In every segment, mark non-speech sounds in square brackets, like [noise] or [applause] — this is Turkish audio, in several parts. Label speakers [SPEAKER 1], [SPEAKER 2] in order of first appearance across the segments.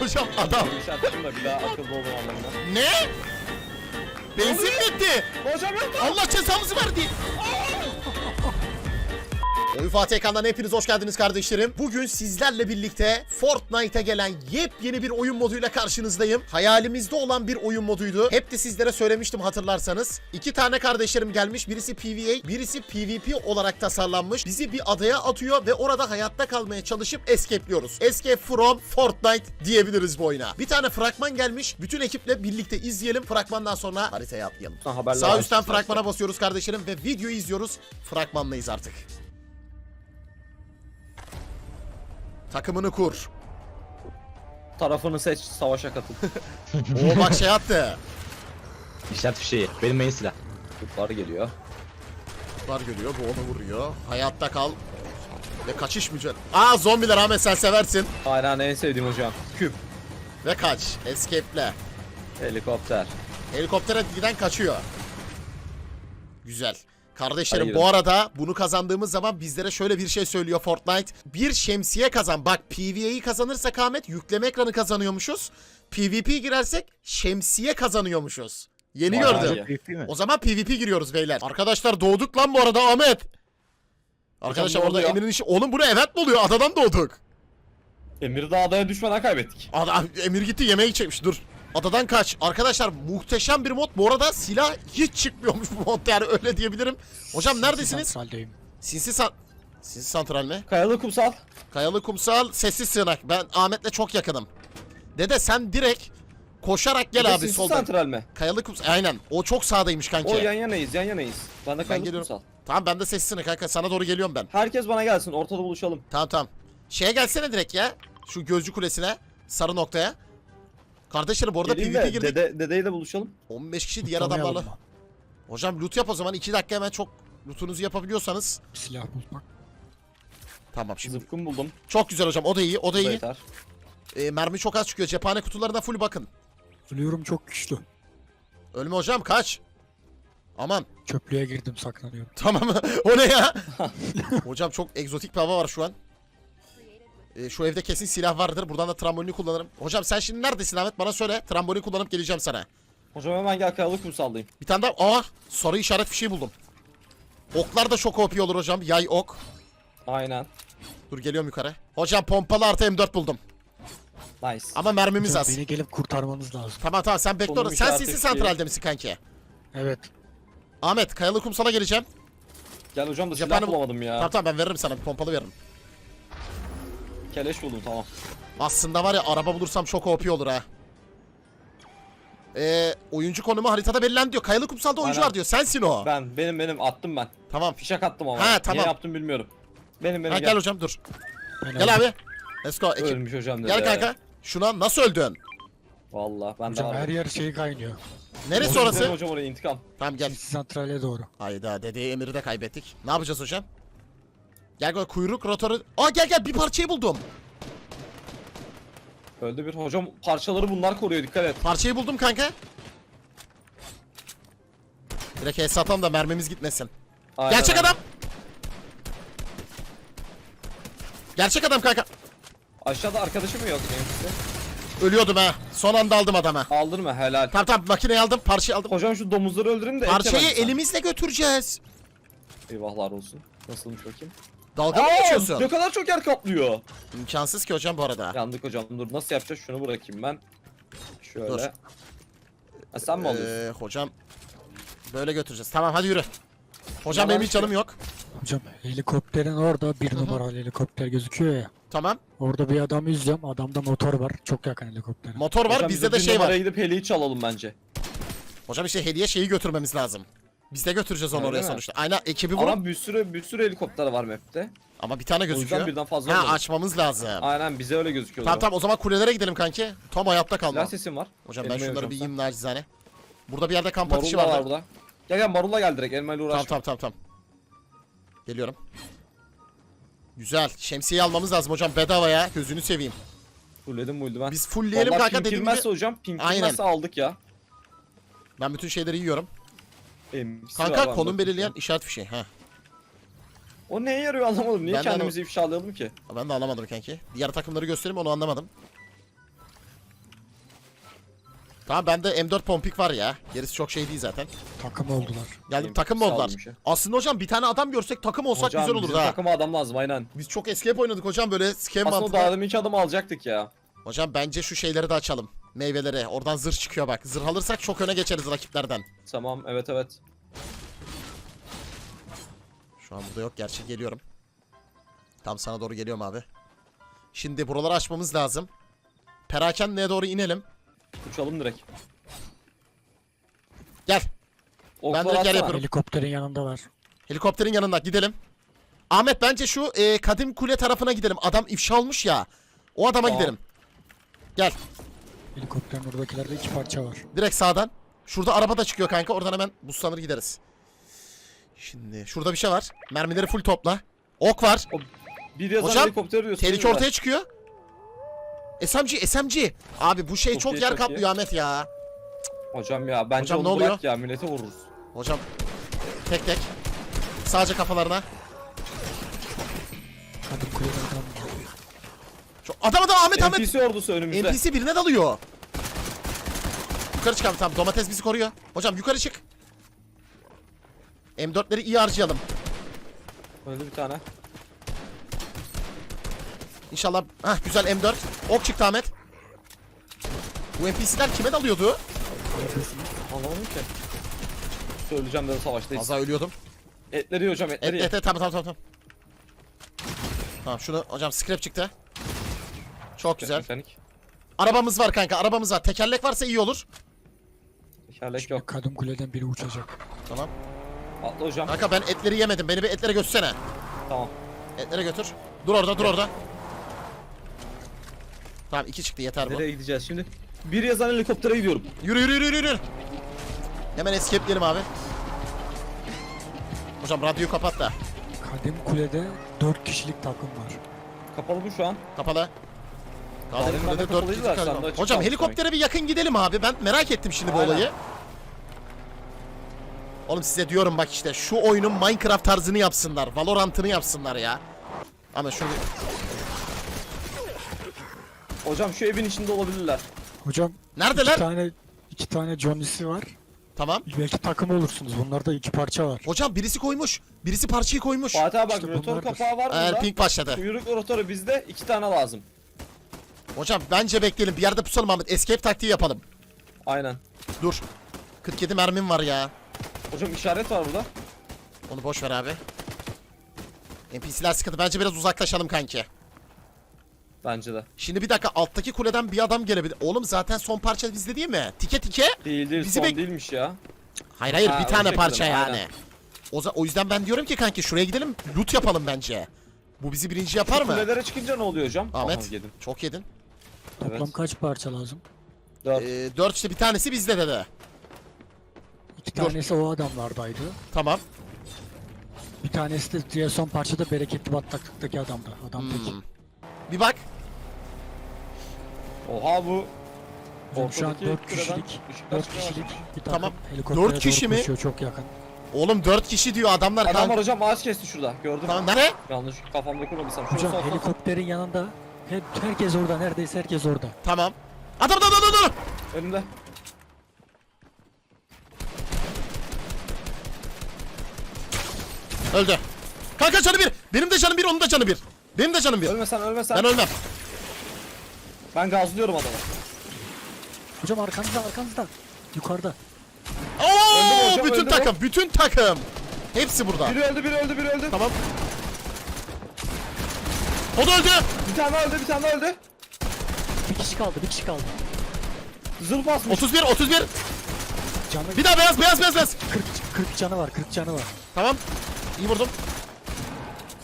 [SPEAKER 1] Hocam adam.
[SPEAKER 2] İşaretledim de bir daha akıllı olun anlamında.
[SPEAKER 1] Ne? Benzin bitti.
[SPEAKER 2] Hocam.
[SPEAKER 1] Allah cezamızı verdi. Oyun Fatih Ekran'dan hepiniz hoş geldiniz kardeşlerim. Bugün sizlerle birlikte Fortnite'a gelen yepyeni bir oyun moduyla karşınızdayım. Hayalimizde olan bir oyun moduydu. Hep de sizlere söylemiştim hatırlarsanız. İki tane kardeşlerim gelmiş. Birisi PvA, birisi PvP olarak tasarlanmış. Bizi bir adaya atıyor ve orada hayatta kalmaya çalışıp escape'liyoruz. Escape from Fortnite diyebiliriz bu oyuna. Bir tane fragman gelmiş. Bütün ekiple birlikte izleyelim. Fragmandan sonra haritaya atlayalım.
[SPEAKER 2] Ha,
[SPEAKER 1] Sağ üstten fragmana basıyoruz kardeşlerim ve videoyu izliyoruz. Fragmanlayız artık. Takımını kur.
[SPEAKER 2] Tarafını seç, savaşa katıl. [laughs]
[SPEAKER 1] Oo bak şey attı.
[SPEAKER 3] İşaret fişeği. Benim main silah.
[SPEAKER 2] Kutlar geliyor.
[SPEAKER 1] Var geliyor bu onu vuruyor. Hayatta kal. Ve kaçış mücadele. Aa zombiler Ahmet sen seversin.
[SPEAKER 2] Aynen en sevdiğim hocam. Küp.
[SPEAKER 1] Ve kaç. Escape'le.
[SPEAKER 2] Helikopter.
[SPEAKER 1] Helikoptere giden kaçıyor. Güzel. Kardeşlerim
[SPEAKER 2] Hadi
[SPEAKER 1] bu arada bunu kazandığımız zaman bizlere şöyle bir şey söylüyor Fortnite. Bir şemsiye kazan. Bak PvE'yi kazanırsak Ahmet yükleme ekranı kazanıyormuşuz. PvP girersek şemsiye kazanıyormuşuz. Yeni
[SPEAKER 2] Vay
[SPEAKER 1] gördüm.
[SPEAKER 3] mi?
[SPEAKER 1] O zaman PvP giriyoruz beyler. Arkadaşlar doğduk lan bu arada Ahmet. Arkadaşlar orada? Emir'in işi... Oğlum bu ne evet mi oluyor? Adadan doğduk.
[SPEAKER 2] Emir Dağ'da düşmeden kaybettik.
[SPEAKER 1] Ada, Emir gitti yemeğe gidecekmiş dur. Adadan kaç. Arkadaşlar muhteşem bir mod. Bu arada silah hiç çıkmıyormuş bu mod yani öyle diyebilirim. Hocam neredesiniz?
[SPEAKER 4] Santraldeyim.
[SPEAKER 1] Sinsi san... Sinsi santral mi?
[SPEAKER 2] Kayalı kumsal.
[SPEAKER 1] Kayalı kumsal, sessiz sığınak. Ben Ahmet'le çok yakınım. Dede sen direkt koşarak gel
[SPEAKER 2] Bir de
[SPEAKER 1] abi
[SPEAKER 2] sinsi
[SPEAKER 1] soldan.
[SPEAKER 2] Santral mi?
[SPEAKER 1] Kayalı kumsal. Aynen. O çok sağdaymış kanki.
[SPEAKER 2] O yan yanayız, yan yanayız. Ben de
[SPEAKER 1] ben
[SPEAKER 2] kayalı
[SPEAKER 1] geliyorum.
[SPEAKER 2] kumsal.
[SPEAKER 1] Tamam ben de sessiz sığınak kanka. Sana doğru geliyorum ben.
[SPEAKER 2] Herkes bana gelsin, ortada buluşalım.
[SPEAKER 1] Tamam tamam. Şeye gelsene direkt ya. Şu gözcü kulesine. Sarı noktaya. Kardeşlerim bu arada
[SPEAKER 2] Geleyim
[SPEAKER 1] PvP
[SPEAKER 2] de
[SPEAKER 1] girdik.
[SPEAKER 2] dede, dedeyle buluşalım.
[SPEAKER 1] 15 kişi diğer
[SPEAKER 4] Kutlamayalım
[SPEAKER 1] adamlarla.
[SPEAKER 4] mı?
[SPEAKER 1] Hocam loot yap o zaman 2 dakika hemen çok lootunuzu yapabiliyorsanız.
[SPEAKER 4] Bir silah bulmak.
[SPEAKER 1] Tamam şimdi.
[SPEAKER 2] Zıpkın buldum.
[SPEAKER 1] Çok güzel hocam o da iyi o da
[SPEAKER 2] Bu da
[SPEAKER 1] iyi.
[SPEAKER 2] yeter.
[SPEAKER 1] Ee, mermi çok az çıkıyor cephane kutularına full bakın.
[SPEAKER 4] Ölüyorum çok güçlü.
[SPEAKER 1] Ölme hocam kaç. Aman
[SPEAKER 4] Çöplüğe girdim saklanıyorum.
[SPEAKER 1] tamam [laughs] o ne ya? [laughs] hocam çok egzotik bir hava var şu an. Ee, şu evde kesin silah vardır. Buradan da trambolini kullanırım. Hocam sen şimdi neredesin Ahmet? Bana söyle. Trambolini kullanıp geleceğim sana.
[SPEAKER 2] Hocam hemen gel kayalı kumsaldayım.
[SPEAKER 1] Bir tane daha. Aa sarı işaret fişeği buldum. Oklar da çok OP olur hocam. Yay ok.
[SPEAKER 2] Aynen.
[SPEAKER 1] Dur geliyorum yukarı. Hocam pompalı artı M4 buldum.
[SPEAKER 2] Nice.
[SPEAKER 1] Ama mermimiz az.
[SPEAKER 4] Beni gelip kurtarmanız lazım.
[SPEAKER 1] Tamam tamam sen bekle orada. Sen
[SPEAKER 2] işareti
[SPEAKER 1] sisi
[SPEAKER 2] fişeği.
[SPEAKER 1] santralde misin kanki?
[SPEAKER 4] Evet.
[SPEAKER 1] Ahmet Kayalı Kumsal'a geleceğim.
[SPEAKER 2] Gel hocam da silah
[SPEAKER 1] Cephane-
[SPEAKER 2] bulamadım ya.
[SPEAKER 1] Tamam tamam ben veririm sana bir pompalı veririm.
[SPEAKER 2] Keleş buldum tamam.
[SPEAKER 1] Aslında var ya araba bulursam çok OP olur ha. Ee, oyuncu konumu haritada belirlendi diyor. Kayalı Kumsal'da oyuncu
[SPEAKER 2] Aynen.
[SPEAKER 1] var diyor. Sensin o.
[SPEAKER 2] Ben, benim benim attım ben.
[SPEAKER 1] Tamam.
[SPEAKER 2] Fişek attım ama.
[SPEAKER 1] Ha, tamam.
[SPEAKER 2] Niye yaptım bilmiyorum. Benim benim
[SPEAKER 1] Ha,
[SPEAKER 2] gel.
[SPEAKER 1] gel hocam dur.
[SPEAKER 4] Ben
[SPEAKER 1] Gel abi. Let's go ekip.
[SPEAKER 2] Ölmüş hocam dedi.
[SPEAKER 1] Gel kanka. Şuna nasıl öldün?
[SPEAKER 2] Valla ben
[SPEAKER 4] Hocam
[SPEAKER 2] de
[SPEAKER 4] her yer şey kaynıyor.
[SPEAKER 1] Neresi
[SPEAKER 2] Gidelim
[SPEAKER 1] orası?
[SPEAKER 2] Hocam oraya intikam.
[SPEAKER 1] Tamam gel.
[SPEAKER 4] Santrale doğru.
[SPEAKER 1] Hayda dedeyi Emir'i de kaybettik. Ne yapacağız hocam? Gel gel kuyruk rotoru. Aa gel gel bir parçayı buldum.
[SPEAKER 2] Öldü bir. Hocam parçaları bunlar koruyor dikkat et.
[SPEAKER 1] Parçayı buldum kanka. Direkt el satalım da mermimiz gitmesin.
[SPEAKER 2] Aynen,
[SPEAKER 1] Gerçek adam. Gerçek adam kanka.
[SPEAKER 2] Aşağıda arkadaşım mı yok benimkisi?
[SPEAKER 1] Ölüyordum ha. Son anda aldım adamı.
[SPEAKER 2] Aldın mı? Helal.
[SPEAKER 1] Tamam tamam makineyi aldım parçayı aldım.
[SPEAKER 2] Hocam şu domuzları öldürün de
[SPEAKER 1] Parçayı elimizle götüreceğiz.
[SPEAKER 2] Eyvahlar olsun. Nasılmış bakayım?
[SPEAKER 1] Dalga mı
[SPEAKER 2] Aa,
[SPEAKER 1] geçiyorsun?
[SPEAKER 2] ne kadar çok yer kaplıyor.
[SPEAKER 1] İmkansız ki hocam bu arada.
[SPEAKER 2] Yandık hocam dur nasıl yapacağız şunu bırakayım ben. Şöyle.
[SPEAKER 1] Dur.
[SPEAKER 2] Ha, sen mi alıyorsun?
[SPEAKER 1] Ee, hocam böyle götüreceğiz. Tamam hadi yürü. Hocam benim hiç canım yok.
[SPEAKER 4] Hocam helikopterin orada bir numaralı helikopter gözüküyor ya.
[SPEAKER 1] Tamam.
[SPEAKER 4] Orada bir adam izliyorum. Adamda motor var. Çok yakın helikoptere.
[SPEAKER 1] Motor var
[SPEAKER 2] Hocam
[SPEAKER 1] bizde
[SPEAKER 2] biz
[SPEAKER 1] de
[SPEAKER 2] bir
[SPEAKER 1] şey var.
[SPEAKER 2] numaraya gidip heliyi çalalım bence.
[SPEAKER 1] Hocam işte hediye şeyi götürmemiz lazım. Biz de götüreceğiz onu
[SPEAKER 2] Öyle
[SPEAKER 1] oraya
[SPEAKER 2] mi?
[SPEAKER 1] sonuçta. Aynen ekibi vurun.
[SPEAKER 2] Ama bir sürü bir sürü helikopter var map'te.
[SPEAKER 1] Ama bir tane
[SPEAKER 2] O yüzden
[SPEAKER 1] gözüküyor.
[SPEAKER 2] birden fazla
[SPEAKER 1] Ha açmamız lazım.
[SPEAKER 2] Aynen bize öyle gözüküyor.
[SPEAKER 1] Tamam tamam o zaman kulelere gidelim kanki. Tom hayatta kalma.
[SPEAKER 2] Silah sesim var.
[SPEAKER 1] Hocam ben şunları bir yiyeyim nacizane. Burada bir yerde kamp
[SPEAKER 2] Marul
[SPEAKER 1] atışı
[SPEAKER 2] da var
[SPEAKER 1] vardı.
[SPEAKER 2] burada. Gel gel Marul'la gel direkt elmayla uğraşma.
[SPEAKER 1] Tamam tamam tamam. Geliyorum. Güzel. Şemsiyeyi almamız lazım hocam bedava ya. Gözünü seveyim.
[SPEAKER 2] Fulledim buydu ben.
[SPEAKER 1] Biz fullleyelim
[SPEAKER 2] Vallahi
[SPEAKER 1] kanka
[SPEAKER 2] pink
[SPEAKER 1] dediğim
[SPEAKER 2] girmezse
[SPEAKER 1] gibi.
[SPEAKER 2] hocam pink
[SPEAKER 1] Aynen.
[SPEAKER 2] girmezse aldık ya.
[SPEAKER 1] Ben bütün şeyleri yiyorum.
[SPEAKER 2] Var,
[SPEAKER 1] Kanka
[SPEAKER 2] var,
[SPEAKER 1] konum
[SPEAKER 2] bak.
[SPEAKER 1] belirleyen işaret fişeği. Ha.
[SPEAKER 2] O neye yarıyor anlamadım. Niye
[SPEAKER 1] Ben de
[SPEAKER 2] kendimizi ifşalayalım ki?
[SPEAKER 1] Ben de anlamadım kanki. Diğer takımları göstereyim onu anlamadım. Tamam bende M4 pompik var ya. Gerisi çok şey değil zaten.
[SPEAKER 4] Takım oldular.
[SPEAKER 2] Benim
[SPEAKER 1] takım mı oldular?
[SPEAKER 2] şey.
[SPEAKER 1] Aslında hocam bir tane adam görsek takım olsak
[SPEAKER 2] Hocam
[SPEAKER 1] güzel olurdu
[SPEAKER 2] bizim
[SPEAKER 1] ha.
[SPEAKER 2] takıma adam lazım aynen.
[SPEAKER 1] Biz çok escape oynadık hocam böyle scam
[SPEAKER 2] Aslında o
[SPEAKER 1] mantıklı.
[SPEAKER 2] daha deminki adamı alacaktık ya.
[SPEAKER 1] Hocam bence şu şeyleri de açalım. Meyveleri. Oradan zırh çıkıyor bak. Zırh alırsak çok öne geçeriz rakiplerden.
[SPEAKER 2] Tamam evet evet.
[SPEAKER 1] Şu an burada yok gerçi geliyorum. Tam sana doğru geliyorum abi. Şimdi buraları açmamız lazım. Perakende'ye doğru inelim.
[SPEAKER 2] Uçalım direkt.
[SPEAKER 1] Gel.
[SPEAKER 2] Oklar
[SPEAKER 1] direkt yer yapıyorum.
[SPEAKER 4] Helikopterin yanındalar.
[SPEAKER 1] Helikopterin yanına gidelim. Ahmet bence şu e, Kadim Kule tarafına gidelim. Adam ifşa olmuş ya. O adama
[SPEAKER 2] Tamam.
[SPEAKER 1] gidelim. Gel.
[SPEAKER 4] Helikopterin oradakilerde iki parça var.
[SPEAKER 1] Direkt sağdan. Şurada araba da çıkıyor kanka. Oradan hemen buslanır gideriz. Şimdi şurada bir şey var. Mermileri full topla. Ok var.
[SPEAKER 2] Bir yazan
[SPEAKER 1] Hocam,
[SPEAKER 2] helikopter diyorsun.
[SPEAKER 1] Tehlike ortaya çıkıyor. SMG, SMG. Abi bu şey
[SPEAKER 2] Çok
[SPEAKER 1] çok
[SPEAKER 2] iyi,
[SPEAKER 1] yer
[SPEAKER 2] çok
[SPEAKER 1] kaplıyor
[SPEAKER 2] iyi.
[SPEAKER 1] Ahmet ya.
[SPEAKER 2] Hocam ya bence
[SPEAKER 1] Hocam,
[SPEAKER 2] onu
[SPEAKER 1] ne
[SPEAKER 2] bırak
[SPEAKER 1] oluyor?
[SPEAKER 2] ya millete vururuz.
[SPEAKER 1] Hocam tek tek. Sadece kafalarına.
[SPEAKER 4] Kadim kuleden var.
[SPEAKER 1] Şu adam adam Ahmet Ahmet.
[SPEAKER 2] NPC ordusu önümüzde.
[SPEAKER 1] NPC birine dalıyor. Yukarı çıkalım tamam domates bizi koruyor. Hocam yukarı çık. M4'leri iyi harcayalım.
[SPEAKER 2] Öldü bir tane.
[SPEAKER 1] İnşallah. Hah güzel M4. Ok çıktı Ahmet. Bu NPC'ler kime dalıyordu?
[SPEAKER 2] Anlamadım ki. Söyleyeceğim de savaştayız.
[SPEAKER 1] Az daha ölüyordum.
[SPEAKER 2] Etleri yiyor hocam
[SPEAKER 1] Et,
[SPEAKER 2] etleri
[SPEAKER 1] et,
[SPEAKER 2] ye.
[SPEAKER 1] et, tamam tamam tamam. Tamam şunu hocam scrap çıktı. Çok güzel.
[SPEAKER 2] Mekanik.
[SPEAKER 1] Arabamız var kanka arabamız var. Tekerlek varsa iyi olur.
[SPEAKER 2] Tekerlek yok.
[SPEAKER 4] Kadim kuleden biri uçacak.
[SPEAKER 1] Tamam.
[SPEAKER 2] Atla hocam.
[SPEAKER 1] Kanka ben etleri yemedim. Beni bir etlere götürsene.
[SPEAKER 2] Tamam.
[SPEAKER 1] Etlere götür. Dur orada dur orada. Tamam iki çıktı yeter bu.
[SPEAKER 2] Nereye gideceğiz şimdi? Bir yazan helikoptere gidiyorum.
[SPEAKER 1] Yürü yürü yürü yürü. yürü. Hemen escape'leyelim abi. Hocam radyoyu kapat da.
[SPEAKER 4] Kadim kulede 4 kişilik takım var.
[SPEAKER 2] Kapalı bu şu an.
[SPEAKER 1] Kapalı. Kaldı
[SPEAKER 2] Daha demin
[SPEAKER 1] kulede
[SPEAKER 2] bende
[SPEAKER 1] dört
[SPEAKER 2] kapalıydı
[SPEAKER 1] kişi
[SPEAKER 2] açık
[SPEAKER 1] Hocam helikoptere bir yakın gidelim abi. Ben merak ettim şimdi bu
[SPEAKER 2] Aynen.
[SPEAKER 1] olayı. Oğlum size diyorum bak işte şu oyunun Minecraft tarzını yapsınlar. Valorant'ını yapsınlar ya. Ama şunu
[SPEAKER 2] Hocam şu evin içinde olabilirler.
[SPEAKER 4] Hocam
[SPEAKER 1] Neredeler?
[SPEAKER 4] iki tane iki tane Johnny'si var.
[SPEAKER 1] Tamam.
[SPEAKER 4] Belki takım olursunuz. Bunlarda iki parça var.
[SPEAKER 1] Hocam birisi koymuş. Birisi parçayı koymuş.
[SPEAKER 2] Fatih abi bak
[SPEAKER 4] İşte
[SPEAKER 2] rotor
[SPEAKER 4] bunlardır.
[SPEAKER 2] kapağı var
[SPEAKER 1] Ee,
[SPEAKER 2] burada.
[SPEAKER 1] ping başladı.
[SPEAKER 2] Kuyruk rotoru bizde iki tane lazım.
[SPEAKER 1] Hocam bence bekleyelim. Bir yerde pusalım Ahmet. Escape taktiği yapalım.
[SPEAKER 2] Aynen.
[SPEAKER 1] Dur. 47 mermim var ya.
[SPEAKER 2] Hocam işaret var burada.
[SPEAKER 1] Onu boş ver abi. NPC'ler sıkıntı. Bence biraz uzaklaşalım kanki.
[SPEAKER 2] Bence de.
[SPEAKER 1] Şimdi bir dakika alttaki kuleden bir adam gelebilir. Oğlum zaten son parça bizde değil mi? Tike tike.
[SPEAKER 2] Değil değil
[SPEAKER 1] Bizi
[SPEAKER 2] son değilmiş ya.
[SPEAKER 1] Hayır hayır
[SPEAKER 2] Ha,
[SPEAKER 1] bir
[SPEAKER 2] o
[SPEAKER 1] tane
[SPEAKER 2] şekilde
[SPEAKER 1] parça
[SPEAKER 2] mi?
[SPEAKER 1] yani.
[SPEAKER 2] Aynen.
[SPEAKER 1] O, za- o yüzden ben diyorum ki kanki şuraya gidelim loot yapalım bence. Bu bizi birinci yapar mı?
[SPEAKER 2] Kulelere çıkınca ne oluyor hocam?
[SPEAKER 1] Ahmet
[SPEAKER 2] Aha, yedim.
[SPEAKER 1] çok yedin.
[SPEAKER 4] Toplam
[SPEAKER 2] Evet.
[SPEAKER 4] kaç parça lazım?
[SPEAKER 2] Dört.
[SPEAKER 1] Ee, dört işte bir tanesi bizde dedi.
[SPEAKER 4] İki
[SPEAKER 1] Dur.
[SPEAKER 4] tanesi o adamlardaydı.
[SPEAKER 1] Tamam.
[SPEAKER 4] Bir tanesi de diğer son parçada bereketli bataklıktaki adamda. Adam.
[SPEAKER 1] Hmm. Bir bak.
[SPEAKER 2] Oha bu.
[SPEAKER 4] Hocam şu an
[SPEAKER 2] Ortadaki
[SPEAKER 4] 4
[SPEAKER 2] kuleden
[SPEAKER 4] kişilik.
[SPEAKER 2] ışıklar
[SPEAKER 4] 4
[SPEAKER 2] çıkmaya
[SPEAKER 4] kişilik bir takım.
[SPEAKER 1] Tamam.
[SPEAKER 4] Helikoptere
[SPEAKER 1] Dört kişi
[SPEAKER 4] doğru
[SPEAKER 1] mi?
[SPEAKER 4] koşuyor, çok yakın.
[SPEAKER 1] Oğlum dört kişi diyor adamlar
[SPEAKER 2] Adam
[SPEAKER 1] kanka.
[SPEAKER 2] var hocam ağaç kesti şurada. Gördüm.
[SPEAKER 1] Tamam nere?
[SPEAKER 2] Yanlış kafamda kurmadıysam. Şurası
[SPEAKER 4] Hocam
[SPEAKER 2] olsa-
[SPEAKER 4] helikopterin yanında hep herkes orada neredeyse herkes orada.
[SPEAKER 1] Tamam. Adam adam adam adam.
[SPEAKER 2] Önümde.
[SPEAKER 1] Öldü. Kanka canı bir. Benim de canım bir, onun da canı bir. Benim de canım bir.
[SPEAKER 2] Ölmesen ölmesen.
[SPEAKER 1] Ben ölmem.
[SPEAKER 2] Ben gazlıyorum adamı.
[SPEAKER 4] Hocam arkanızda arkanızda. Yukarıda.
[SPEAKER 1] Oo,
[SPEAKER 2] hocam,
[SPEAKER 1] bütün
[SPEAKER 2] öldü
[SPEAKER 1] takım, bütün takım. Hepsi burada.
[SPEAKER 2] Biri öldü biri öldü biri öldü.
[SPEAKER 1] Tamam. O da öldü.
[SPEAKER 2] Bir tane daha öldü bir tane daha öldü.
[SPEAKER 4] Bir kişi kaldı bir kişi kaldı.
[SPEAKER 2] Zırh basmış.
[SPEAKER 1] 31, 31.
[SPEAKER 4] Canı
[SPEAKER 1] Bir daha beyaz, beyaz, beyaz, beyaz.
[SPEAKER 4] 40, 40 canı var 40 canı var.
[SPEAKER 1] Tamam. İyi vurdum.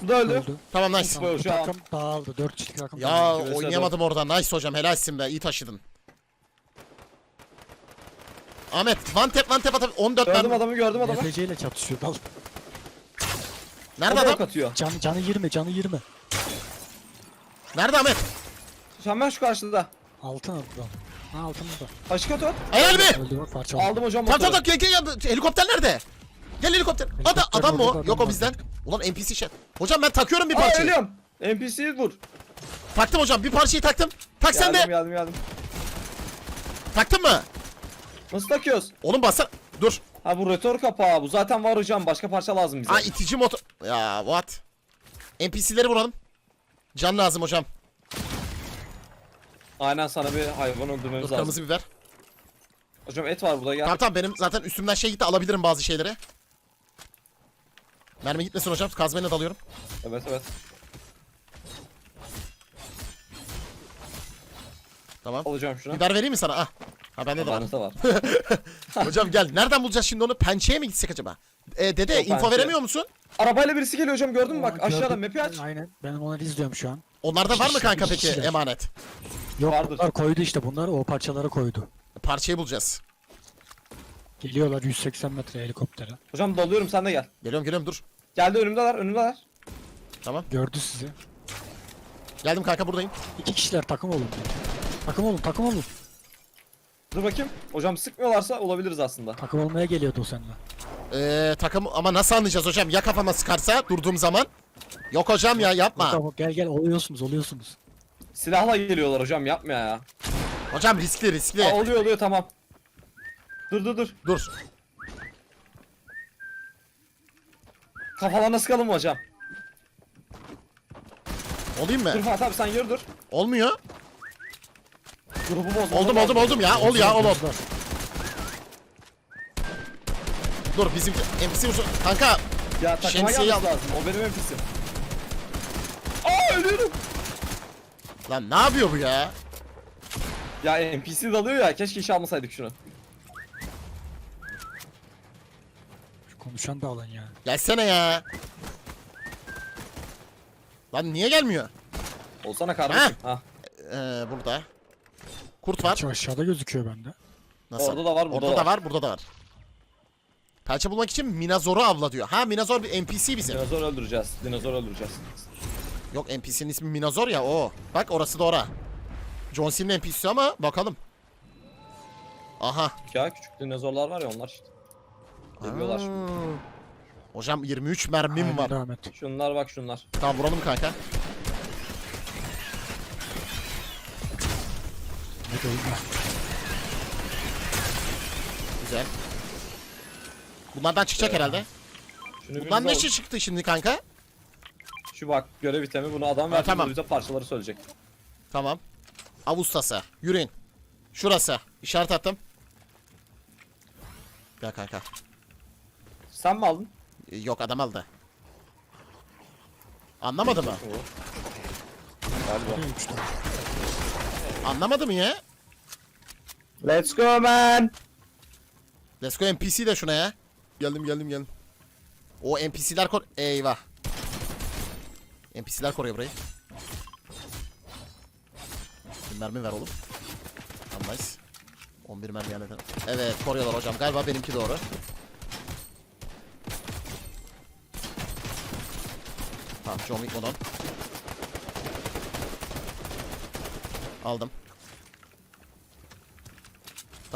[SPEAKER 2] Bu da öldü.
[SPEAKER 4] Öldü.
[SPEAKER 1] Tamam nice.
[SPEAKER 2] Tamam.
[SPEAKER 4] Bu
[SPEAKER 2] Şu an-
[SPEAKER 4] takım dağıldı 4 kişilik takım.
[SPEAKER 1] Ya
[SPEAKER 4] dağıldı.
[SPEAKER 1] oynayamadım orada. Nice hocam. Helalsin be. İyi taşıdın. Ahmet, one tap, one tap atab 14
[SPEAKER 2] Gördüm
[SPEAKER 1] mermi.
[SPEAKER 2] adamı gördüm adamı.
[SPEAKER 4] NFC ile çatışıyor dal.
[SPEAKER 1] Nerede
[SPEAKER 2] Adam
[SPEAKER 1] adam?
[SPEAKER 2] atıyor.
[SPEAKER 4] Canı, canı 20 canı 20.
[SPEAKER 1] Nerede Ahmet?
[SPEAKER 2] Hemen şu karşıda.
[SPEAKER 4] Altın adam. Ha altımızda.
[SPEAKER 2] Aşık otur.
[SPEAKER 1] Helal mi?
[SPEAKER 4] Öldü bak parça oldu.
[SPEAKER 2] Aldım hocam
[SPEAKER 1] Tamam
[SPEAKER 2] motoru.
[SPEAKER 1] tamam gel gel gel. Helikopter nerede? Gel helikopter. Ada,
[SPEAKER 4] Helikopter
[SPEAKER 1] adam mı o?
[SPEAKER 4] orada, adam
[SPEAKER 1] Yok o bizden. Ulan NPC şey. Hocam ben takıyorum bir
[SPEAKER 2] Aa
[SPEAKER 1] parçayı.
[SPEAKER 2] ölüyorum. NPC'yi vur.
[SPEAKER 1] Taktım hocam bir parçayı taktım. Tak sen
[SPEAKER 2] Geldim
[SPEAKER 1] de.
[SPEAKER 2] geldim geldim.
[SPEAKER 1] Taktın mı?
[SPEAKER 2] Nasıl takıyoruz?
[SPEAKER 1] Oğlum bassana. Dur.
[SPEAKER 2] Ha bu rötor kapağı. Bu zaten var hocam. Başka parça lazım bize.
[SPEAKER 1] Aa itici motor. Ya what? NPC'leri vuralım. Can lazım hocam.
[SPEAKER 2] Aynen sana bir hayvan öldürmemiz
[SPEAKER 1] Dur
[SPEAKER 2] lazım.
[SPEAKER 1] kırmızı biber.
[SPEAKER 2] Hocam et var burada gel.
[SPEAKER 1] Tamam tamam benim zaten üstümden şey gitti alabilirim bazı şeyleri. Mermi gitmesin hocam. Kazmayla dalıyorum.
[SPEAKER 2] Evet evet.
[SPEAKER 1] Tamam.
[SPEAKER 2] Alacağım şunu.
[SPEAKER 1] Biber vereyim mi sana? Ah. Ha bende de var.
[SPEAKER 2] Bende var. [laughs]
[SPEAKER 1] hocam gel. Nereden bulacağız şimdi onu? Pençeye mi gitsek acaba? Ee, dede
[SPEAKER 2] Yok,
[SPEAKER 1] info
[SPEAKER 2] pençe.
[SPEAKER 1] veremiyor musun?
[SPEAKER 2] Arabayla birisi geliyor hocam gördün mü bak
[SPEAKER 4] Aa,
[SPEAKER 2] aşağıda
[SPEAKER 4] gördüm.
[SPEAKER 2] map'i aç.
[SPEAKER 4] Aynen. Ben onları izliyorum şu an.
[SPEAKER 1] Onlarda var mı kanka peki
[SPEAKER 4] şişler.
[SPEAKER 1] emanet?
[SPEAKER 4] Yok
[SPEAKER 2] Vardır.
[SPEAKER 4] bunlar koydu işte bunlar o parçaları koydu.
[SPEAKER 1] Parçayı bulacağız.
[SPEAKER 4] Geliyorlar 180 metre helikoptere.
[SPEAKER 2] Hocam dalıyorum sen de gel.
[SPEAKER 1] Geliyorum geliyorum dur.
[SPEAKER 2] Geldi önümdeler önümdeler.
[SPEAKER 1] Tamam.
[SPEAKER 4] Gördü sizi.
[SPEAKER 1] Geldim kanka buradayım.
[SPEAKER 4] İki kişiler takım olun. Takım olun takım olun.
[SPEAKER 2] Dur bakayım. Hocam sıkmıyorlarsa olabiliriz aslında.
[SPEAKER 4] Takım olmaya geliyordu o seninle.
[SPEAKER 1] Ee, takım ama nasıl anlayacağız hocam? Ya kafama sıkarsa durduğum zaman? Yok hocam ya yapma.
[SPEAKER 4] Tamam gel gel oluyorsunuz oluyorsunuz.
[SPEAKER 2] Silahla geliyorlar hocam yapma ya.
[SPEAKER 1] Hocam riskli riskli.
[SPEAKER 2] Aa, oluyor oluyor tamam. Dur dur dur.
[SPEAKER 1] Dur.
[SPEAKER 2] Kafalarına sıkalım mı hocam?
[SPEAKER 1] Olayım mı?
[SPEAKER 2] Dur Fatih abi sen yürü dur.
[SPEAKER 1] Olmuyor.
[SPEAKER 2] Grubu bozma.
[SPEAKER 1] Oldum oldum oldum ya. Ol ya ol ol. Dur bizim NPC vursun. Kanka
[SPEAKER 2] Ya takıma
[SPEAKER 1] Şemsiyeyi
[SPEAKER 2] gelmesi lazım. O benim NPC'm. Aa ölüyorum.
[SPEAKER 1] lan ne yapıyor bu ya?
[SPEAKER 2] Ya NPC dalıyor ya. Keşke işe almasaydık şunu.
[SPEAKER 4] Şu konuşan da alın ya.
[SPEAKER 1] Gelsene ya. Lan niye gelmiyor?
[SPEAKER 2] Olsana kardeşim. Ha.
[SPEAKER 1] Ee, burada. Kurt var.
[SPEAKER 4] Şu aşağıda gözüküyor bende.
[SPEAKER 1] Nasıl?
[SPEAKER 2] Orada da var, burada
[SPEAKER 1] Orada
[SPEAKER 2] da
[SPEAKER 1] da var, burada da var. Pençe bulmak için Minazor'u avla diyor. Ha Minazor bir NPC bizim.
[SPEAKER 2] Dinozor öldüreceğiz. Dinozor öldüreceğiz.
[SPEAKER 1] Yok NPC'nin ismi Minazor ya o. Bak orası doğru. John Cena'nın NPC'si ama bakalım. Aha.
[SPEAKER 2] Ya küçük dinozorlar var ya onlar işte. Geliyorlar.
[SPEAKER 1] Aa. Hocam 23 mermim
[SPEAKER 4] Aynen,
[SPEAKER 1] var.
[SPEAKER 4] devam et.
[SPEAKER 2] Şunlar bak şunlar.
[SPEAKER 1] Tamam vuralım kanka.
[SPEAKER 4] Ölme.
[SPEAKER 1] Güzel. Bunlardan çıkacak herhalde.
[SPEAKER 2] Şunu
[SPEAKER 1] Bundan ne şey çıktı şimdi kanka?
[SPEAKER 2] Şu bak görev itemi bunu adam verdi
[SPEAKER 1] tamam.
[SPEAKER 2] bize parçaları söyleyecek.
[SPEAKER 1] Tamam. Avustası. Yürüyün. Şurası. İşaret attım. Gel kanka.
[SPEAKER 2] Sen mi aldın?
[SPEAKER 1] Ee, Yok adam aldı. Anlamadı mı?
[SPEAKER 2] Oo. Galiba.
[SPEAKER 1] Anlamadı mı ya?
[SPEAKER 2] Let's go man.
[SPEAKER 1] Let's go NPC de şuna ya. Geldim geldim geldim. O NPC'ler kor... Eyvah. NPC'ler koruyor burayı. Bir mermi ver oğlum. Tamam nice. 11 mermi yani. Evet koruyorlar hocam. Galiba benimki doğru. Tamam John Wick. Aldım.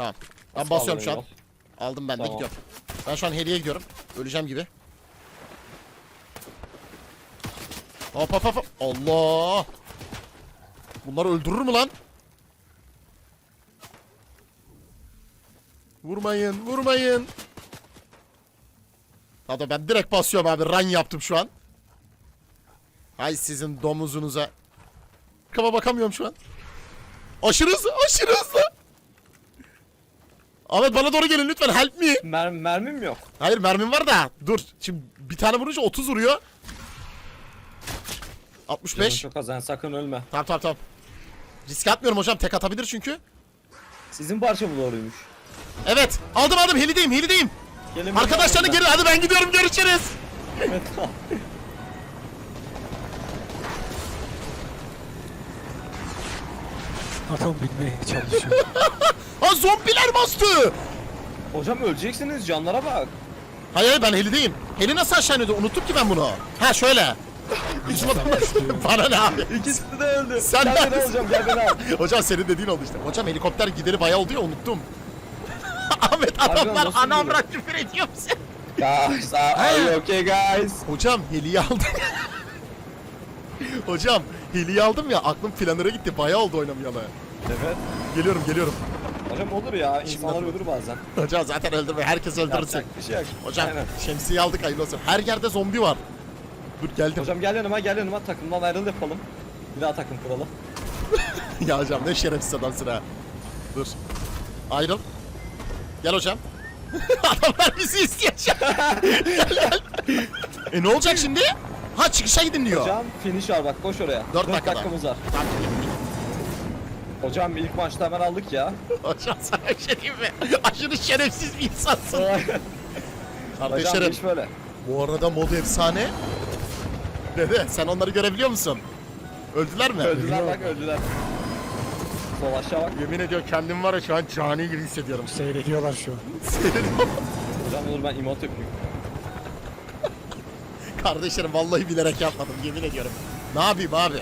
[SPEAKER 1] Tamam. Ben basıyorum şu an. Aldım ben de
[SPEAKER 2] Tamam.
[SPEAKER 1] gidiyorum. Ben şu an heliye gidiyorum. Öleceğim gibi. Hop hop hop. hop. Allah. Bunları öldürür mü lan? Vurmayın, vurmayın. Hatta ben direkt basıyorum abi. Run yaptım şu an. Hay sizin domuzunuza. Kafa bakamıyorum şu an. Aşırı hızlı, aşırı hızlı. Ahmet bana doğru gelin lütfen help me.
[SPEAKER 2] Mer mermim yok.
[SPEAKER 1] Hayır mermim var da. Dur. Şimdi bir tane vurunca 30 vuruyor.
[SPEAKER 2] Canım
[SPEAKER 1] 65.
[SPEAKER 2] çok az yani sakın ölme.
[SPEAKER 1] Tamam tamam tamam. Risk atmıyorum hocam. Tek atabilir çünkü.
[SPEAKER 2] Sizin parça bu doğruymuş.
[SPEAKER 1] Evet. Aldım aldım. Helideyim helideyim.
[SPEAKER 2] Gelin
[SPEAKER 1] Arkadaşlarını geri. Hadi ben gidiyorum. Görüşürüz.
[SPEAKER 2] Evet.
[SPEAKER 4] Atom binmeye çalışıyor. [laughs]
[SPEAKER 1] Ha zombiler bastı.
[SPEAKER 2] Hocam öleceksiniz canlara bak.
[SPEAKER 1] Hayır hayır ben helideyim. Heli nasıl aşağı iniyordu? Unuttum ki ben bunu. Ha şöyle. [laughs] Bana ne abi?
[SPEAKER 2] İkisi de öldü.
[SPEAKER 1] Sen
[SPEAKER 2] gel beni
[SPEAKER 1] neredesin?
[SPEAKER 2] alacağım gel beni al. [laughs]
[SPEAKER 1] Hocam senin dediğin oldu işte. Hocam helikopter gideri bayağı oldu ya unuttum. [laughs] Ahmet
[SPEAKER 2] Harbiden
[SPEAKER 1] adamlar
[SPEAKER 2] nasıl gidiyor?
[SPEAKER 1] bırak küfür ediyor bize.
[SPEAKER 2] Guys are you okay guys?
[SPEAKER 1] Hocam heliyi aldım. Hocam heliyi aldım ya aklım planlara gitti. Bayağı oldu oynamayalı.
[SPEAKER 2] Evet.
[SPEAKER 1] Geliyorum geliyorum.
[SPEAKER 2] Hocam olur ya. insanlar ölür bazen.
[SPEAKER 1] Hocam zaten öldürme. Herkes öldürürsün.
[SPEAKER 2] Yapacak bir şey yok.
[SPEAKER 1] Hocam
[SPEAKER 2] Aynen.
[SPEAKER 1] şemsiye aldık hayırlı olsun. Her yerde zombi var. Dur geldim.
[SPEAKER 2] Hocam gel yanıma gel yanıma takımdan ayrıl yapalım. Bir daha takım kuralım. [laughs]
[SPEAKER 1] ya hocam ne şerefsiz adamsın ha. Dur. Ayrıl. Gel hocam. [laughs] Adamlar bizi istiyor şu an. Gel, gel. e ne olacak şimdi? Ha çıkışa gidin diyor.
[SPEAKER 2] Hocam finish var bak koş oraya.
[SPEAKER 1] Dört
[SPEAKER 2] Dört
[SPEAKER 1] dakikada.
[SPEAKER 2] dakikamız var.
[SPEAKER 1] Tamam,
[SPEAKER 2] Hocam ilk maçta hemen aldık ya. [laughs]
[SPEAKER 1] Hocam sana bir şey diyeyim mi? Aşırı şerefsiz bir insansın.
[SPEAKER 2] Hocam
[SPEAKER 1] Kardeşlerim
[SPEAKER 2] iş böyle.
[SPEAKER 1] bu arada mod efsane. Dede sen onları görebiliyor musun? Öldüler mi?
[SPEAKER 2] Öldüler bak öldüler. Sol aşağı bak.
[SPEAKER 1] Yemin ediyorum kendim var ya şu an cani gibi hissediyorum.
[SPEAKER 4] Seyrediyorlar şu an.
[SPEAKER 2] Hocam olur ben emot yapayım.
[SPEAKER 1] Kardeşlerim vallahi bilerek yapmadım yemin ediyorum. Ne yapayım abi?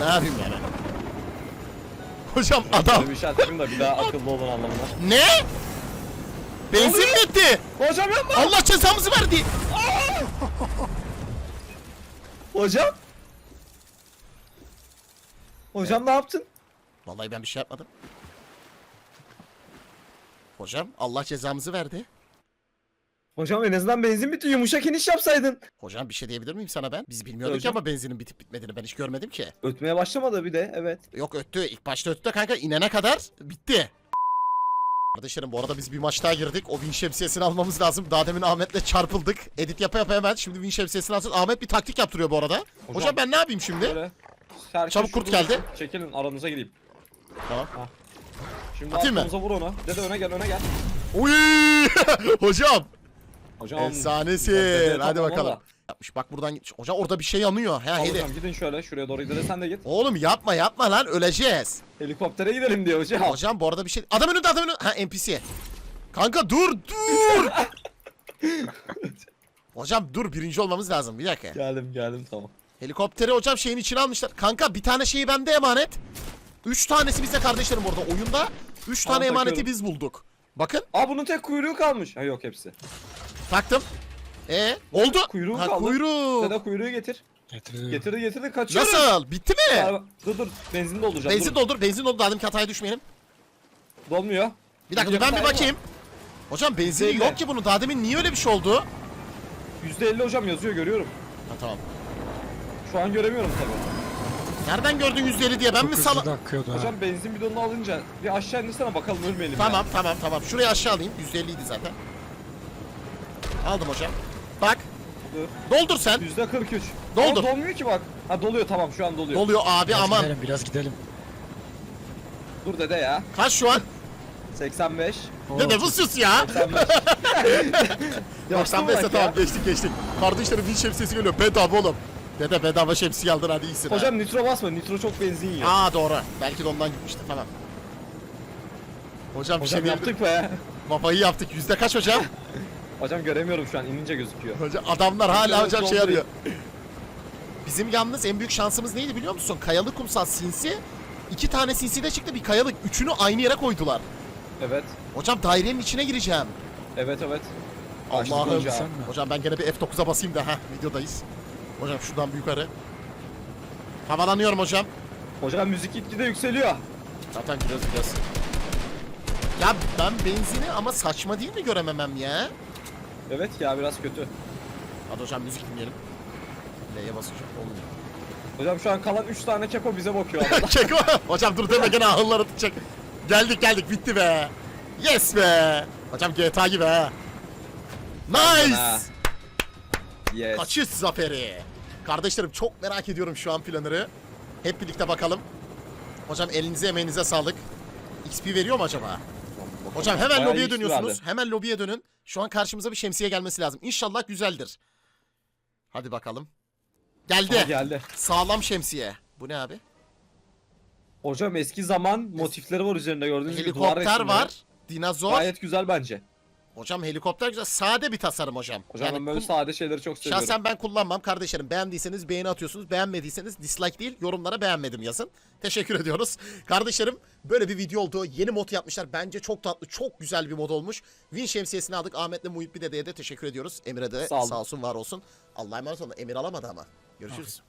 [SPEAKER 1] Ne yapayım yani? Hocam adam
[SPEAKER 2] Böyle bir işaret yapayım da bir daha akıllı olun anlamına.
[SPEAKER 1] ne? Benzin mi bitti?
[SPEAKER 2] Hocam yapma.
[SPEAKER 1] Allah cezamızı verdi. [laughs]
[SPEAKER 2] Hocam. Hocam ne yaptın?
[SPEAKER 1] Vallahi ben bir şey yapmadım. Hocam Allah cezamızı verdi.
[SPEAKER 2] Hocam en azından benzin bitti yumuşak iniş yapsaydın.
[SPEAKER 1] Hocam bir şey diyebilir miyim sana ben? Biz bilmiyorduk
[SPEAKER 2] Hocam.
[SPEAKER 1] ama benzinin bitip bitmediğini ben hiç görmedim ki.
[SPEAKER 2] Ötmeye başlamadı bir de evet.
[SPEAKER 1] Yok öttü. İlk başta öttü de kanka inene kadar bitti. Kardeşlerim bu arada biz bir maç daha girdik. O win şemsiyesini almamız lazım. Daha demin Ahmet'le çarpıldık. Edit yapa yapa hemen şimdi win şemsiyesini alacağız. Ahmet bir taktik yaptırıyor bu arada. Hocam,
[SPEAKER 2] Hocam.
[SPEAKER 1] ben ne yapayım şimdi?
[SPEAKER 2] Böyle. Herkes
[SPEAKER 1] Çabuk kurt
[SPEAKER 2] şurada
[SPEAKER 1] geldi.
[SPEAKER 2] Çekilin aranıza gireyim.
[SPEAKER 1] Tamam.
[SPEAKER 2] Şimdi
[SPEAKER 1] Atayım mı?
[SPEAKER 2] arkamıza vur onu. Dede öne gel öne gel.
[SPEAKER 1] Uy! [laughs] Hocam.
[SPEAKER 2] Hocam.
[SPEAKER 1] Efsanesin. Hadi
[SPEAKER 2] tamam
[SPEAKER 1] bakalım.
[SPEAKER 2] ama.
[SPEAKER 1] Yapmış bak buradan git. Hocam orada bir şey yanıyor. Ha
[SPEAKER 2] Al
[SPEAKER 1] heli.
[SPEAKER 2] hocam gidin şöyle şuraya doğru gidelim sen de git.
[SPEAKER 1] Oğlum yapma yapma lan öleceğiz.
[SPEAKER 2] Helikoptere gidelim diyor hocam.
[SPEAKER 1] Hocam bu arada bir şey... Adam önünde adam önünde. Ha NPC. Kanka dur dur. [laughs] Hocam dur birinci olmamız lazım bir dakika.
[SPEAKER 2] Geldim geldim tamam.
[SPEAKER 1] Helikopteri hocam şeyin içine almışlar. Kanka bir tane şeyi bende emanet. Üç tanesi bizde kardeşlerim orada oyunda. Üç
[SPEAKER 2] Tamam,
[SPEAKER 1] tane emaneti
[SPEAKER 2] takıyorum.
[SPEAKER 1] biz bulduk. Bakın
[SPEAKER 2] Aa bunun tek kuyruğu kalmış. Ha yok hepsi.
[SPEAKER 1] taktım. E oldu.
[SPEAKER 2] Kuyruğu
[SPEAKER 1] ha,
[SPEAKER 2] kaldı.
[SPEAKER 1] kuyruğu.
[SPEAKER 2] Dede kuyruğu getir.
[SPEAKER 4] Getiriyor.
[SPEAKER 2] Getirdi getirdi kaçıyoruz.
[SPEAKER 1] Nasıl? Bitti mi?
[SPEAKER 2] Galiba- Dur dur benzin dolduracağım.
[SPEAKER 1] Benzin
[SPEAKER 2] dur.
[SPEAKER 1] doldur, benzin doldur. Dedim ki hataya düşmeyelim.
[SPEAKER 2] Dolmuyor.
[SPEAKER 1] Bir dakika dur ben bir bakayım. Hocam benzini
[SPEAKER 2] Bekle.
[SPEAKER 1] yok ki bunun. Daha demin niye öyle bir şey oldu?
[SPEAKER 2] %50 hocam yazıyor görüyorum.
[SPEAKER 1] Ha tamam.
[SPEAKER 2] Şu an göremiyorum tabii.
[SPEAKER 1] Nereden gördün %50 diye ben mi
[SPEAKER 4] Çok
[SPEAKER 1] sala...
[SPEAKER 4] hızlı da akıyordu ha.
[SPEAKER 2] Hocam benzin bidonunu alınca bir aşağı indirsene bakalım ölmeyelim
[SPEAKER 1] Tamam
[SPEAKER 2] ya.
[SPEAKER 1] tamam tamam. Şurayı aşağı alayım. 150 idi zaten. Aldım hocam. Bak.
[SPEAKER 2] Dur.
[SPEAKER 1] Doldur sen.
[SPEAKER 2] %43.
[SPEAKER 1] Doldur.
[SPEAKER 2] Ama dolmuyor ki bak. Ha doluyor tamam şu an doluyor.
[SPEAKER 1] Doluyor abi
[SPEAKER 4] Biraz
[SPEAKER 1] aman.
[SPEAKER 4] gidelim biraz gidelim.
[SPEAKER 2] Dur dede ya.
[SPEAKER 1] Kaç şu an?
[SPEAKER 2] 85.
[SPEAKER 4] Oo,
[SPEAKER 1] Ne nefes sus ya.
[SPEAKER 2] 85. Yaptın mı
[SPEAKER 1] 95'e
[SPEAKER 2] bak ya?
[SPEAKER 1] tamam geçtik geçtik. Kardeşlerim bir şemsiyesi geliyor. Bedava oğlum. Dede bedava şemsiye aldın hadi iyisin ha.
[SPEAKER 2] Hocam nitro basma. Nitro çok benzin yiyor.
[SPEAKER 1] Aa doğru. Belki de ondan gitmişti tamam. Hocam bir
[SPEAKER 2] Hocam
[SPEAKER 1] şey
[SPEAKER 2] yaptık be.
[SPEAKER 1] Babayı yaptık. Yüzde kaç hocam?
[SPEAKER 2] Hocam göremiyorum şu an inince gözüküyor.
[SPEAKER 1] hocam adamlar hala hocam şey arıyor. Bizim yalnız en büyük şansımız neydi biliyor musun? Kayalık kumsal sinsi. İki tane sinsi de çıktı bir kayalık. Üçünü aynı yere koydular.
[SPEAKER 2] Evet.
[SPEAKER 1] Hocam dairenin içine gireceğim.
[SPEAKER 2] Evet evet. Açtık
[SPEAKER 1] Allah'ım.
[SPEAKER 2] Hocam
[SPEAKER 1] ben gene bir F9'a basayım da ha videodayız. Hocam şuradan bir yukarı. Havalanıyorum hocam.
[SPEAKER 2] Hocam müzik gitgide yükseliyor.
[SPEAKER 1] Zaten gidiyoruz gidiyoruz. Ya ben benzini ama saçma değil mi görememem ya?
[SPEAKER 2] Evet ya biraz kötü.
[SPEAKER 1] Hadi hocam müzik dinleyelim. L'ye basacağım olmuyor.
[SPEAKER 2] Hocam şu an kalan 3 tane kepo bize bakıyor. [laughs]
[SPEAKER 1] Keko. Hocam dur deme gene ahılları tutacak. Geldik geldik bitti be. Yes be. Hocam GTA gibi. Ha. Nice.
[SPEAKER 2] yes.
[SPEAKER 1] Kaçış zaferi. Kardeşlerim çok merak ediyorum şu an planları. Hep birlikte bakalım. Hocam elinize emeğinize sağlık. XP veriyor mu acaba? Hocam hemen
[SPEAKER 2] Bayağı
[SPEAKER 1] lobiye
[SPEAKER 2] iyi
[SPEAKER 1] dönüyorsunuz.
[SPEAKER 2] verdi.
[SPEAKER 1] Hemen lobiye dönün. Şu an karşımıza bir şemsiye gelmesi lazım. İnşallah güzeldir. Hadi bakalım. Geldi.
[SPEAKER 2] Aha, geldi.
[SPEAKER 1] Sağlam şemsiye. Bu ne abi?
[SPEAKER 2] Hocam eski zaman motifleri var üzerinde gördüğünüz gibi. duvar
[SPEAKER 1] Helikopter
[SPEAKER 2] resimleri.
[SPEAKER 1] var. Dinozor.
[SPEAKER 2] Gayet güzel bence.
[SPEAKER 1] Hocam helikopter güzel. Sade bir tasarım hocam.
[SPEAKER 2] Hocam ben böyle sade şeyleri çok seviyorum.
[SPEAKER 1] Şahsen ben kullanmam kardeşlerim. Beğendiyseniz beğeni atıyorsunuz. Beğenmediyseniz dislike değil yorumlara beğenmedim yazın. Teşekkür ediyoruz. Kardeşlerim böyle bir video oldu. Yeni mod yapmışlar. Bence çok tatlı, çok güzel bir mod olmuş. Win şemsiyesini aldık. Ahmet'le Muhit bir dedeye de teşekkür ediyoruz. Emre de
[SPEAKER 2] Sağ olun.
[SPEAKER 1] sağ olsun var olsun. Allah'a emanet olun. Emir alamadı ama. Görüşürüz.